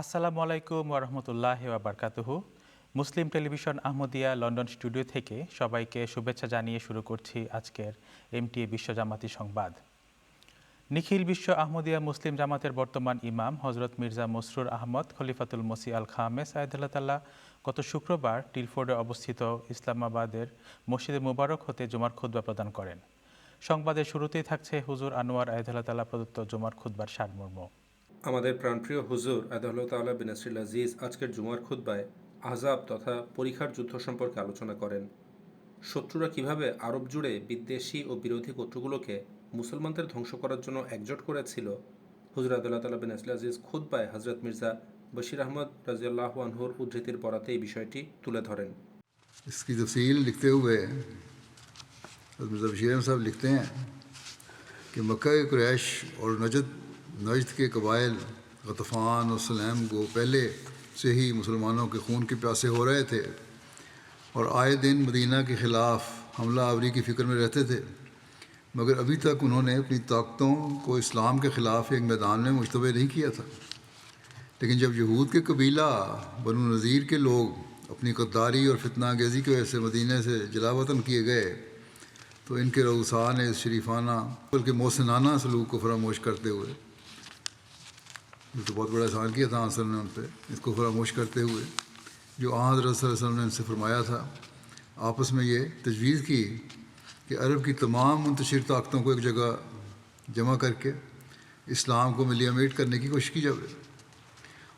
আসসালামু আলাইকুম ওরহমতুল্লাহ বারকাতুহু Muslim television Ahmadiyya London studio থেকে সবাইকে শুভেচ্ছা জানিয়ে শুরু করছি আজকের এমটিএ বিশ্ব জামাতি সংবাদ। নিখিল বিশ্ব আহমদিয়া মুসলিম জামাতের বর্তমান ইমাম হজরত মির্জা মসরুর আহমদ খলিফাতুল মসি আল খামে সাইদুল্লাহ গত শুক্রবার টিলফোর্ডে অবস্থিত ইসলামাবাদের মসজিদে মুবারক হতে জুমার খুদ্া প্রদান করেন। সংবাদের শুরুতেই থাকছে হুজুর আনোয়ার আয়দুল্লাহ প্রদত্ত জুমার খুদ্বার সারমর্ম। আমাদের প্রাণপ্রিয় হুজুর আদাল্লাহ তাল্লাহ বিনাসিল আজিজ আজকের জুমার খুদ্বায় আজাব তথা পরীক্ষার যুদ্ধ সম্পর্কে আলোচনা করেন শত্রুরা কিভাবে আরব জুড়ে বিদ্বেষী ও বিরোধী গোত্রগুলোকে মুসলমানদের ধ্বংস করার জন্য একজোট করেছিল হুজুর আদাল্লাহ তাল্লাহ বিনাসিল আজিজ খুদ্বায় হজরত মির্জা বশির আহমদ রাজিয়াল্লাহ আনহুর উদ্ধৃতির বরাতে এই বিষয়টি তুলে ধরেন इसकी तफसील लिखते हुए हज़रत मिर्ज़ा बशीर अहमद साहब लिखते हैं कि मक्का के क्रैश और नजद نجد کے قبائل، غطفان اور سلیم کو پہلے سے ہی مسلمانوں کے خون کے پیاسے ہو رہے تھے اور آئے دن مدینہ کے خلاف حملہ آوری کی فکر میں رہتے تھے۔ مگر ابھی تک انہوں نے اپنی طاقتوں کو اسلام کے خلاف ایک میدان میں مشتبہ نہیں کیا تھا۔ لیکن جب یہود کے قبیلہ، بنو نذیر کے لوگ اپنی غداری اور فتنہ انگیزی کی وجہ سے مدینہ سے جلا وطن کیے گئے، تو ان کے رؤسا نے شریفانہ بلکہ موسنانہ سلوک کو فراموش کرتے ہوئے تو بہت بڑا احسان کیا تھا آنسر نے ان پہ۔ اس کو فراموش کرتے ہوئے، جو آن حضرت صلی اللہ علیہ وسلم نے ان سے فرمایا تھا، آپس میں یہ تجویز کی کہ عرب کی تمام منتشر طاقتوں کو ایک جگہ جمع کر کے اسلام کو ملیامیٹ کرنے کی کوشش کی جائے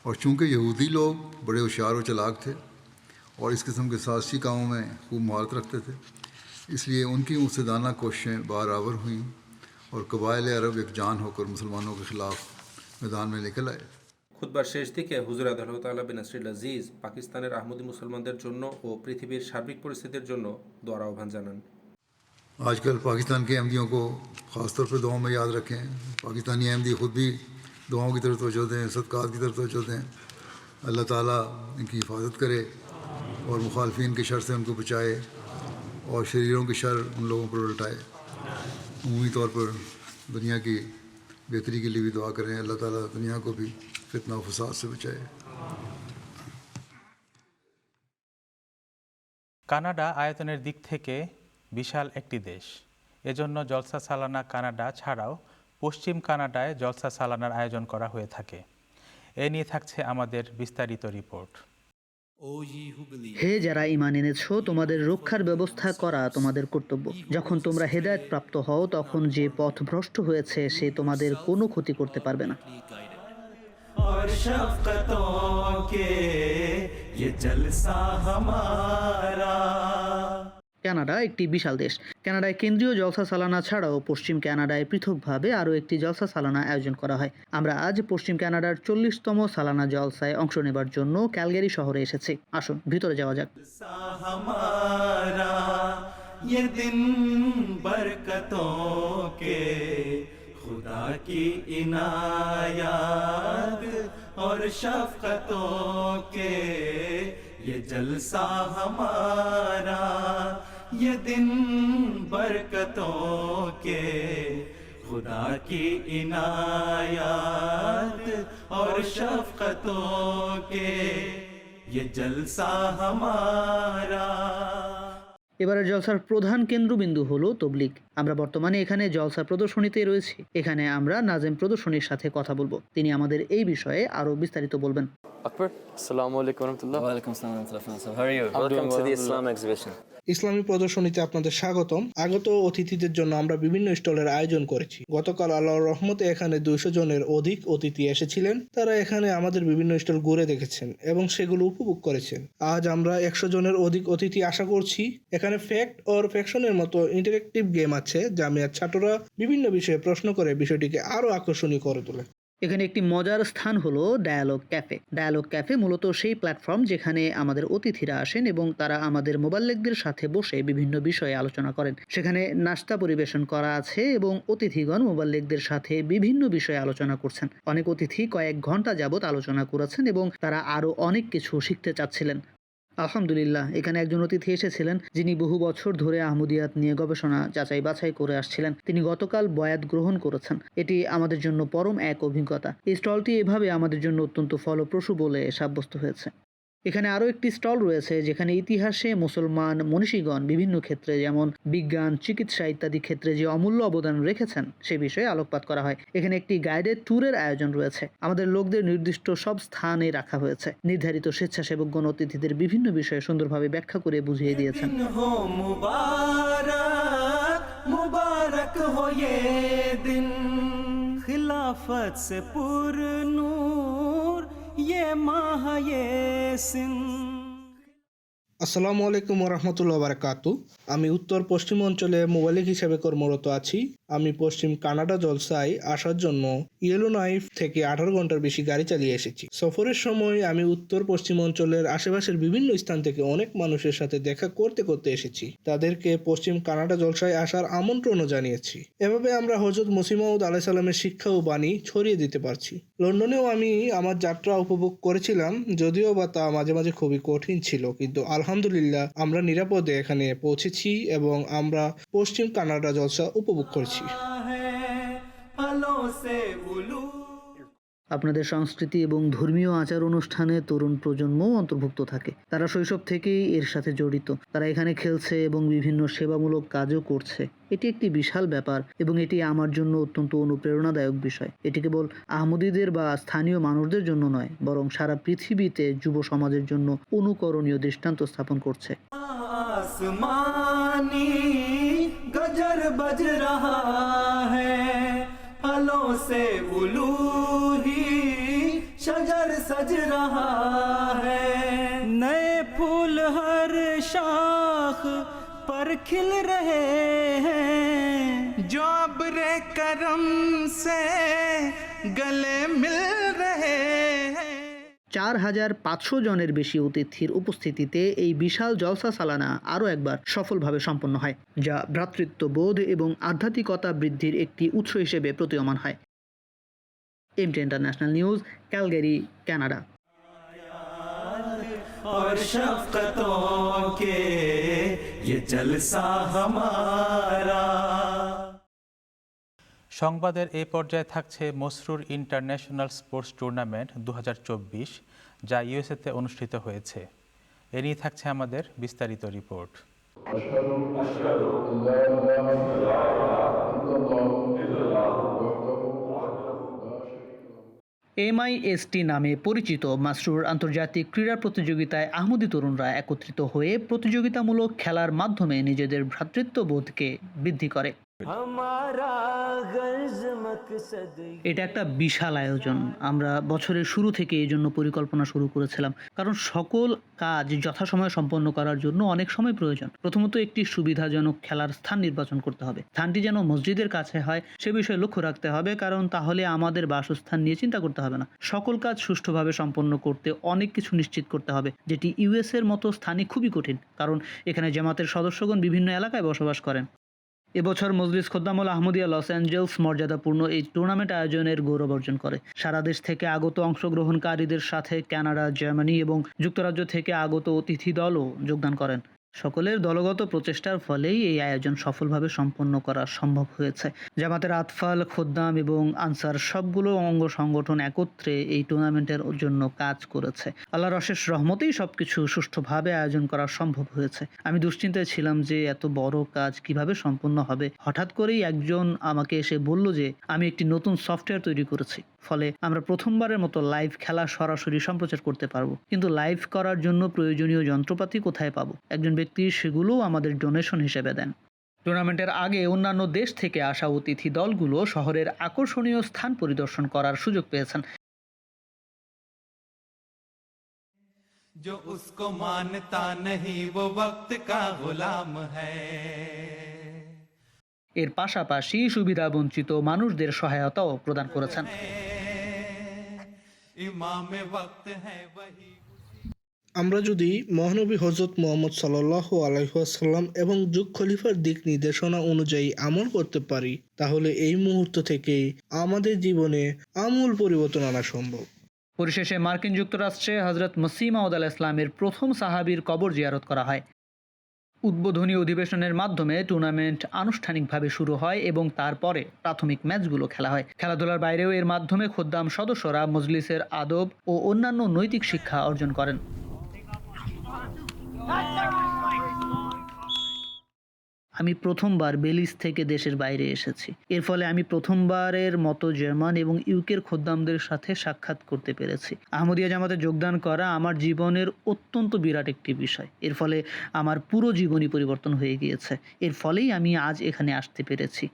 اور چونکہ یہودی لوگ بڑے ہوشیار و چلاک تھے اور اس قسم کے سازشی کاموں میں خوب مہارت رکھتے تھے، اس لیے ان کی اسدانہ کوششیں بار آور ہوئیں اور قبائل عرب ایک جان ہو کر مسلمانوں کے خلاف میدان میں نکل آئے খুদবার শেষ দিকে হুজুর আদালত তালা বিনাসরিল আজিজ পাকিস্তানের আহমদি মুসলমানদের জন্য ও পৃথিবীর সার্বিক পরিস্থিতির জন্য দোয়ার আহ্বান জানান। آج کل پاکستان کے احمدیوں کو خاص طور پہ دعاؤں میں یاد رکھیں۔ پاکستانی احمدی خود بھی دعاؤں کی طرف توجہ دیں صدقات کی طرف توجہ دیں۔ اللہ تعالیٰ ان کی حفاظت کرے اور مخالفین کے شر سے ان کو بچائے اور شریروں کے شر ان لوگوں پر الٹائے۔ عمومی طور پر دنیا کی बेहतरी के लिए भी दुआ करें अल्लाह ताला दुनिया को भी फितना व फसाद से बचाए কানাডা আয়তনের দিক থেকে বিশাল একটি দেশ এজন্য জলসা সালানা কানাডা ছাড়াও পশ্চিম কানাডায় জলসা সালানার আয়োজন করা হয়ে থাকে এ নিয়ে থাকছে আমাদের বিস্তারিত রিপোর্ট হে যারা ইমান এনেছো তোমাদের রক্ষার ব্যবস্থা করা তোমাদের কর্তব্য যখন তোমরা হেদায়েত প্রাপ্ত হও তখন যে পথ ভ্রষ্ট হয়েছে সে তোমাদের কোনো ক্ষতি করতে পারবে না और शफकतों के ये जलसा हमारा কানাডা একটি বিশাল দেশ কানাডায় কেন্দ্রীয় জলসা সালানা ছাড়াও পশ্চিম কানাডায় পৃথকভাবে আরও একটি জলসা সালানা আয়োজন করা হয় আমরা আজ পশ্চিম কানাডার চল্লিশতম সালানা জলসায় অংশ নেবার জন্য ক্যালগারি শহরে এসেছি আসুন ভিতরে যাওয়া যাক सा हमारा ये दिन बरकतों के खुदा की इनायत और शफकतों के ये जलसा हमारा ये दिन बरकतों के खुदा की इनायत और शफकतों के ये जलसा हमारा এবারের জলসার প্রধান কেন্দ্রবিন্দু হলো তবলিগ আমরা বর্তমানে এখানে জলসা প্রদর্শনীতে রয়েছি এখানে আমরা নাজেম প্রদর্শনীর সাথে কথা বলবো তিনি আমাদের এই বিষয়ে আরো বিস্তারিত বলবেন Akbar. Assalamu alaikum warahmatullah. Walaikum salam wa rahmatullah. How are you? I'm Welcome doing to the well, Islam exhibition. ইসলামী প্রদর্শনীতে আপনাদের স্বাগতম। আগত অতিথিদের জন্য আমরা বিভিন্ন স্টলের আয়োজন করেছি। গতকাল আল্লাহর রহমতে এখানে দুইশো জনের অধিক অতিথি এসেছিলেন। তারা এখানে আমাদের বিভিন্ন স্টল ঘুরে দেখেছেন এবং সেগুলো উপভোগ করেছেন। আজ আমরা একশো জনের অধিক অতিথি আশা করছি। এখানে ফ্যাক্ট অর ফ্যাকশনের মতো ইন্টারেক্টিভ গেম আছে, যা জামিয়ার ছাত্ররা বিভিন্ন বিষয়ে প্রশ্ন করে বিষয়টিকে আরও আকর্ষণীয় করে তোলে। এখানে একটি মজার স্থান হলো ডায়ালগ ক্যাফে ডায়ালগ ক্যাফে মূলত সেই প্ল্যাটফর্ম যেখানে আমাদের অতিথিরা আসেন এবং তারা আমাদের মোবাল্লেকদের সাথে বসে বিভিন্ন বিষয়ে আলোচনা করেন। সেখানে নাস্তা পরিবেশন করা আছে এবং অতিথিগণ মোবাল্লেকদের সাথে বিভিন্ন বিষয়ে আলোচনা করছেন। অনেক অতিথি কয়েক ঘণ্টা যাবত আলোচনা করেছেন এবং তারা আরও অনেক কিছু শিখতে চাচ্ছিলেন। আলহামদুলিল্লাহ, এখানে একজন অতিথি এসেছিলেন যিনি বহু বছর ধরে আহমদিয়াত নিয়ে গবেষণা, যাচাই বাছাই করে আসছিলেন। তিনি গতকাল বয়াত গ্রহণ করেছেন। এটি আমাদের জন্য পরম এক অভিজ্ঞতা। এই স্টলটি এভাবে আমাদের জন্য অত্যন্ত ফলপ্রসূ বলে সাব্যস্ত হয়েছে। এখানে আরও একটি স্টল রয়েছে যেখানে ইতিহাসে মুসলমান মনীষীগণ বিভিন্ন ক্ষেত্রে যেমন বিজ্ঞান চিকিৎসা ইত্যাদি ক্ষেত্রে যে অমূল্য অবদান রেখেছেন সে বিষয়ে আলোকপাত করা হয় এখানে একটি গাইডেড ট্যুরের আয়োজন রয়েছে আমাদের লোকদের নির্দিষ্ট সব স্থানে রাখা হয়েছে নির্ধারিত স্বেচ্ছাসেবকগণ অতিথিদের বিভিন্ন বিষয়ে সুন্দরভাবে ব্যাখ্যা করে বুঝিয়ে দিয়েছেন दिन हो मुबारक मुबारक हो ये दिन खिलाफत से पुर नूर ये माह ये सिंह আসসালামু আলাইকুম রহমতুল্লাহ বারকাতু আমি উত্তর পশ্চিম অঞ্চলে মোবাইলিক হিসেবে কর্মরত আছি আমি পশ্চিম কানাডা জলসায় আসার জন্য ইয়েলো নাইফ থেকে আঠারো ঘন্টার বেশি গাড়ি চালিয়ে এসেছি সফরের সময় আমি উত্তর পশ্চিম অঞ্চলের আশেপাশের বিভিন্ন স্থান থেকে অনেক মানুষের সাথে দেখা করতে করতে এসেছি তাদেরকে পশ্চিম কানাডা জলসায় আসার আমন্ত্রণও জানিয়েছি এভাবে আমরা হজরত মুসিমাউদ আলাইসাল্লামের শিক্ষা ও বাণী ছড়িয়ে দিতে পারছি লন্ডনেও আমি আমার যাত্রা উপভোগ করেছিলাম, যদিও বা তা মাঝে মাঝে খুবই কঠিন ছিল। কিন্তু আলহামদুলিল্লাহ আমরা নিরাপদে এখানে পৌঁছেছি এবং আমরা পশ্চিম কানাডা জলসা উপভোগ করেছি। আপনাদের সংস্কৃতি এবং ধর্মীয় আচার অনুষ্ঠানে তরুণ প্রজন্মও অন্তর্ভুক্ত থাকে তারা শৈশব থেকেই এর সাথে জড়িত তারা এখানে খেলছে এবং বিভিন্ন সেবামূলক কাজও করছে এটি একটি বিশাল ব্যাপার এবং এটি আমার জন্য অত্যন্ত অনুপ্রেরণাদায়ক বিষয় এটি কেবল আহমদীদের বা স্থানীয় মানুষদের জন্য নয় বরং সারা পৃথিবীতে যুব সমাজের জন্য অনুকরণীয় দৃষ্টান্ত স্থাপন করছে आसमानी गजर बज रहा है फलों से उलूही शजर सज रहा है नए फूल हर शाख पर खिल रहे हैं जो अब्रे करम से गले मिल रहे हैं চার হাজার পাঁচশো জনের বেশি অতিথির উপস্থিতিতে এই বিশাল জলসা সালানা আরও একবার সফলভাবে সম্পন্ন হয় যা ভ্রাতৃত্ববোধ এবং আধ্যাত্মিকতা বৃদ্ধির একটি উৎস হিসেবে প্রতীয়মান হয় MT international news Calgary Canada और शफकतों के ये जलसा हमारा সংবাদের এই পর্যায়ে থাকছে মসরুর ইন্টারন্যাশনাল স্পোর্টস টুর্নামেন্ট দু যা ইউএসএতে অনুষ্ঠিত হয়েছে এ নিয়ে থাকছে আমাদের বিস্তারিত রিপোর্ট এমআইএসটি নামে পরিচিত মাসরুর আন্তর্জাতিক ক্রীড়া প্রতিযোগিতায় আহমদি তরুণরা একত্রিত হয়ে প্রতিযোগিতামূলক খেলার মাধ্যমে নিজেদের ভ্রাতৃত্ববোধকে বৃদ্ধি করে। এটা একটা বিশাল আয়োজন। আমরা বছরের শুরু থেকে এই জন্য পরিকল্পনা শুরু করেছিলাম। কারণ সকল কাজ যথাসময়ে সম্পন্ন করার জন্য অনেক সময় প্রয়োজন। প্রথমত একটি সুবিধাজনক খেলার স্থান নির্বাচন করতে হবে। স্থানটি যেন মসজিদের কাছে হয়, সে বিষয়ে লক্ষ্য রাখতে হবে। কারণ তাহলে আমাদের বাসস্থান নিয়ে চিন্তা করতে হবে না। সকল কাজ সুষ্ঠুভাবে সম্পন্ন করতে অনেক কিছু নিশ্চিত করতে হবে। যেটি ইউএস এর মতো স্থানে খুবই কঠিন। কারণ এখানে জামাতের সদস্যগণ বিভিন্ন এলাকায় বসবাস করেন। এবছর মজলিস খোদ্দামুল আহমদিয়া লস অ্যাঞ্জেলস মর্যাদাপূর্ণ এই টুর্নামেন্ট আয়োজনের গৌরব অর্জন করে। সারা দেশ থেকে আগত অংশগ্রহণকারীদের সাথে কানাডা, জার্মানি এবং যুক্তরাজ্য থেকে আগত অতিথি দলও যোগদান করেন। সকলের দলগত প্রচেষ্টার ফলেই এই আয়োজন সফলভাবে সম্পন্ন করা সম্ভব হয়েছে। জামাতের আতফাল, খোদ্দাম এবং আনসার সবগুলো অঙ্গ সংগঠন একত্রে এই টুর্নামেন্টের জন্য কাজ করেছে। আল্লাহর অশেষ রহমতেই সবকিছু সুষ্ঠুভাবে আয়োজন করা সম্ভব হয়েছে। আমি দুশ্চিন্তায় ছিলাম যে এত বড় কাজ কীভাবে সম্পন্ন হবে। হঠাৎ করেই একজন আমাকে এসে বলল যে, আমি একটি নতুন সফটওয়্যার তৈরি করেছি। ফলে আমরা প্রথমবারের মতো লাইভ খেলা সরাসরি সম্প্রচার করতে পারবো কিন্তু লাইভ করার জন্য প্রয়োজনীয় যন্ত্রপাতি কোথায় পাবো একজন ব্যক্তি সেগুলোও আমাদের ডোনেশন হিসেবে দেন টুর্নামেন্টের আগে অন্যান্য দেশ থেকে আসা অতিথি দলগুলো শহরের আকর্ষণীয় স্থান পরিদর্শন করার সুযোগ পেয়েছেন जो उसको मानता नहीं वो वक्त का गुलाम है এর পাশাপাশি সুবিধাবঞ্চিত মানুষদের সহায়তাও প্রদান করেছেন ইমামে ওয়াহি হ্যাঁ আমরা যদি মহানবী হজরত মোহাম্মদ সাল্লাহ আলহাম এবং যুগ খলিফার দিক নির্দেশনা অনুযায়ী আমল করতে পারি তাহলে এই মুহূর্ত থেকেই আমাদের জীবনে আমূল পরিবর্তন আনা সম্ভব। পরিশেষে মার্কিন যুক্তরাষ্ট্রে হজরত মসিমাউদ আল ইসলামের প্রথম সাহাবির কবর জিয়ারত করা হয়। উদ্বোধনী অধিবেশনের মাধ্যমে টুর্নামেন্ট আনুষ্ঠানিকভাবে শুরু হয় এবং তারপরে প্রাথমিক ম্যাচগুলো খেলা হয়। খেলাধুলার বাইরেও এর মাধ্যমে খোদ্দাম সদস্যরা মজলিসের আদব ও অন্যান্য নৈতিক শিক্ষা অর্জন করেন। আমি প্রথমবার বেলিজ থেকে দেশের বাইরে এসেছি। এর ফলে আমি প্রথমবারের মতো জার্মান এবং ইউকের খোদ্দামদের সাথে সাক্ষাৎ করতে পেরেছি। আহমদিয়া জামাতে যোগদান করা আমার জীবনের অত্যন্ত বিরাট একটি বিষয়। এর ফলে আমার পুরো জীবনই পরিবর্তন হয়ে গিয়েছে। এর ফলেই আমি আজ এখানে আসতে পেরেছি।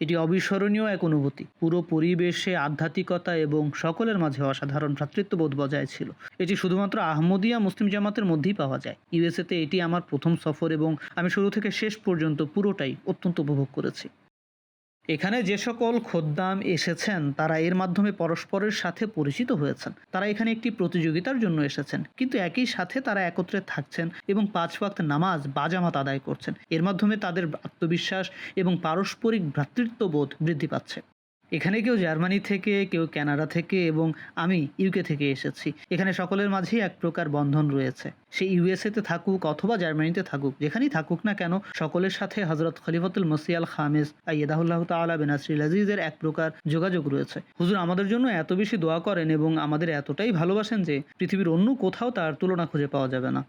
এটি অবিস্মরণীয় এক অনুভূতি। পুরো পরিবেশে আধ্যাত্মিকতা এবং সকলের মাঝে অসাধারণ ভ্রাতৃত্ববোধ বজায় ছিল। এটি শুধুমাত্র আহমদিয়া মুসলিম জামাতের মধ্যেই পাওয়া যায়। ইউএসএতে এটি আমার প্রথম সফর এবং আমি শুরু থেকে শেষ পর্যন্ত পুরোটাই অত্যন্ত উপভোগ করেছি। এখানে যে সকল খোদ্দাম এসেছেন, তারা এর মাধ্যমে পরস্পরের সাথে পরিচিত হয়েছেন। তারা এখানে একটি প্রতিযোগিতার জন্য এসেছেন। কিন্তু একই সাথে তারা একত্রে থাকছেন এবং পাঁচ ওয়াক্ত নামাজ বাজামাত আদায় করছেন। এর মাধ্যমে তাদের আত্মবিশ্বাস এবং পারস্পরিক ভ্রাতৃত্ববোধ বৃদ্ধি পাচ্ছে। এখানে কেউ জার্মানি থেকে, কেউ কানাডা থেকে এবং আমি ইউকে থেকে এসেছি। এখানে সকলের মাঝেই এক প্রকার বন্ধন রয়েছে। সে ইউএসএতে থাকুক অথবা জার্মানিতে থাকুক, যেখানেই থাকুক না কেন, সকলের সাথে হজরত খলিফতুল মসিয়াল খামেজ আইয়েদাহুল্লাহ তালা বেনাসরিল আজিজের এক প্রকার যোগাযোগ রয়েছে। হুজুর, আমাদের জন্য এত বেশি দোয়া করেন এবং আমাদের এতটাই ভালোবাসেন যে, পৃথিবীর অন্য কোথাও তার তুলনা খুঁজে পাওয়া যাবে না।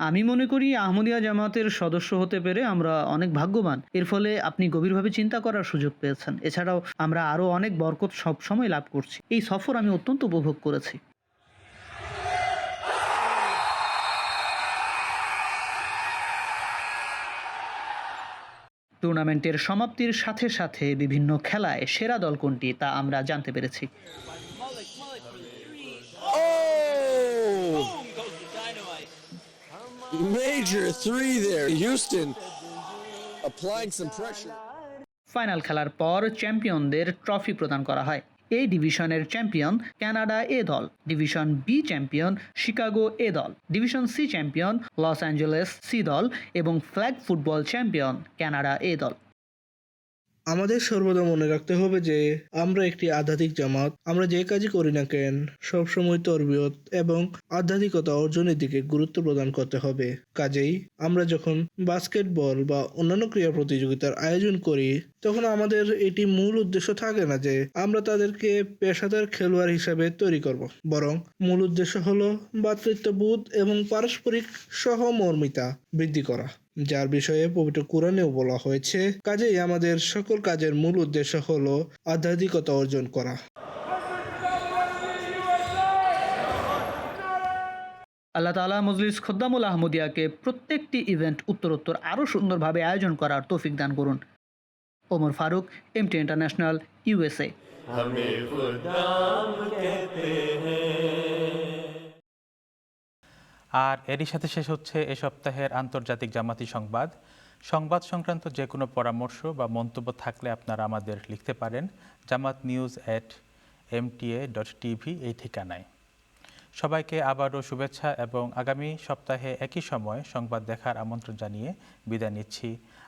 আমি মনে করি আহমদিয়া জামাতের সদস্য হতে পেরে আমরা অনেক ভাগ্যবান। এর ফলে আপনি গভীরভাবে চিন্তা করার সুযোগ পেয়েছেন। এছাড়াও আমরা আরও অনেক বরকত সব সময় লাভ করছি। এই সফর আমি অত্যন্ত উপভোগ করেছি। টুর্নামেন্টের সমাপ্তির সাথে সাথে বিভিন্ন খেলায় সেরা দল কোনটি তা আমরা জানতে পেরেছি। Major three there. Houston applying some pressure. Final খেলার পর চ্যাম্পিয়নদের ট্রফি প্রদান করা হয় এই ডিভিশনের চ্যাম্পিয়ন কানাডা এ দল division B champion Chicago A দল division C champion Los Angeles C দল এবং flag football champion Canada A দল আমাদের সর্বদা মনে রাখতে হবে যে, আমরা একটি আধ্যাত্মিক জামাত। আমরা যে কাজই করি না কেন, সবসময় তরবিয়ত এবং আধ্যাত্মিকতা অর্জনের দিকে গুরুত্ব প্রদান করতে হবে। কাজেই আমরা যখন বাস্কেটবল বা অন্যান্য ক্রীড়া প্রতিযোগিতার আয়োজন করি তখন আমাদের এটি মূল উদ্দেশ্য থাকে না যে আমরা তাদেরকে পেশাদার খেলোয়াড় হিসাবে তৈরি করব। বরং মূল উদ্দেশ্য হলো ভ্রাতৃত্ববোধ এবং পারস্পরিক সহমর্মিতা বৃদ্ধি করা, যার বিষয়ে পবিত্র কোরআনেও বলা হয়েছে। কাজেই আমাদের সকল কাজের মূল উদ্দেশ্য হলো আধ্যাত্মিকতা অর্জন করা। আল্লাহ তালা মজলিস খদ্দামুল আহমদিয়াকে প্রত্যেকটি ইভেন্ট উত্তরোত্তর আরও সুন্দরভাবে আয়োজন করার তৌফিক দান করুন। Omar Farooq MT international USA আর এরই সাথে শেষ হচ্ছে এ সপ্তাহের আন্তর্জাতিক জামাতি সংবাদ। সংবাদ সংক্রান্ত যে কোনো পরামর্শ বা মন্তব্য থাকলে আপনারা আমাদের লিখতে পারেন Jamaat news at MTA dot TV এই ঠিকানায়। সবাইকে আবারও শুভেচ্ছা এবং আগামী সপ্তাহে একই সময় সংবাদ দেখার আমন্ত্রণ জানিয়ে বিদায় নিচ্ছি।